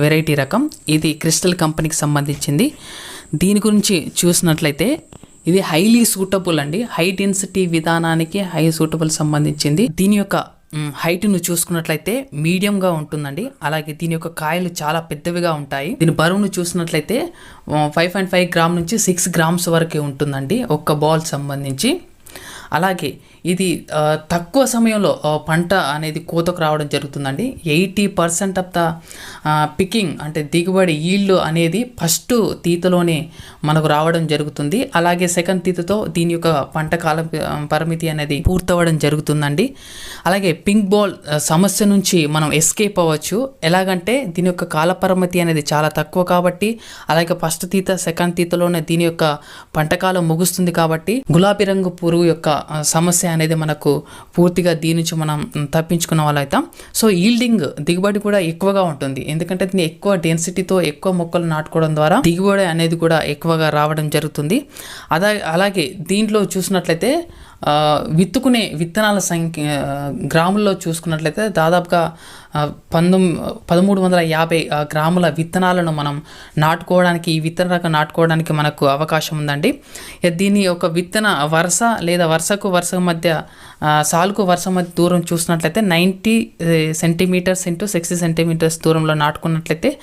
Variety రకం? ఇది crystal కంపెనీకి సంబంధించింది. దీని గురించి చూసినట్లయితే ఇది హైలీ సూటబుల్ అండి. హై డెన్సిటీ విధానానికి హై సూటబుల్ సంబంధించింది. దీని యొక్క హైట్ను చూసుకున్నట్లయితే మీడియంగా ఉంటుందండి. అలాగే దీని యొక్క కాయలు చాలా పెద్దవిగా ఉంటాయి. దీని బరువును చూసినట్లయితే ఫైవ్ పాయింట్ ఫైవ్ గ్రామ్ నుంచి సిక్స్ గ్రామ్స్ వరకే ఉంటుందండి. ఒక్క బాల్ సంబంధించి. అలాగే ఇది తక్కువ సమయంలో పంట అనేది కోతకు రావడం జరుగుతుందండి. Eighty percent of the picking అంటే దిగుబడి ఈల్డ్ అనేది ఫస్ట్ తీతలోనే మనకు రావడం జరుగుతుంది. అలాగే సెకండ్ తీతతో దీని యొక్క పంట కాల పరిమితి అనేది పూర్తవడం జరుగుతుందండి. అలాగే పింక్ బాల్ సమస్య నుంచి మనం ఎస్కేప్ అవ్వచ్చు. ఎలాగంటే దీని యొక్క కాల పరిమితి అనేది చాలా తక్కువ కాబట్టి అలాగే ఫస్ట్ తీత సెకండ్ తీతలోనే దీని యొక్క పంటకాలం ముగుస్తుంది కాబట్టి గులాబీ రంగు పురుగు యొక్క సమస్య అనేది మనకు పూర్తిగా దీని నుంచి మనం తప్పించుకున్న వాళ్ళు సో ఈల్డింగ్ దిగుబడి కూడా ఎక్కువగా ఉంటుంది. ఎందుకంటే దీన్ని ఎక్కువ డెన్సిటీతో ఎక్కువ మొక్కలు నాటుకోవడం ద్వారా దిగుబడి అనేది కూడా ఎక్కువగా రావడం జరుగుతుంది. అదా అలాగే దీంట్లో చూసినట్లయితే విత్తుకునే విత్తనాల సంఖ్య గ్రాముల్లో చూసుకున్నట్లయితే దాదాపుగా పంతొమ్ పంతొమ్మిది పదమూడు వందల యాభై గ్రాముల విత్తనాలను మనం నాటుకోవడానికి ఈ విత్తన రకం నాటుకోవడానికి మనకు అవకాశం ఉందండి. దీన్ని దీని ఒక విత్తన వరుస లేదా వరుసకు వరుస మధ్య సాలుకు వరుస మధ్య దూరం చూసినట్లయితే ninety centimetres into sixty centimetres దూరంలో నాటుకున్నట్లయితే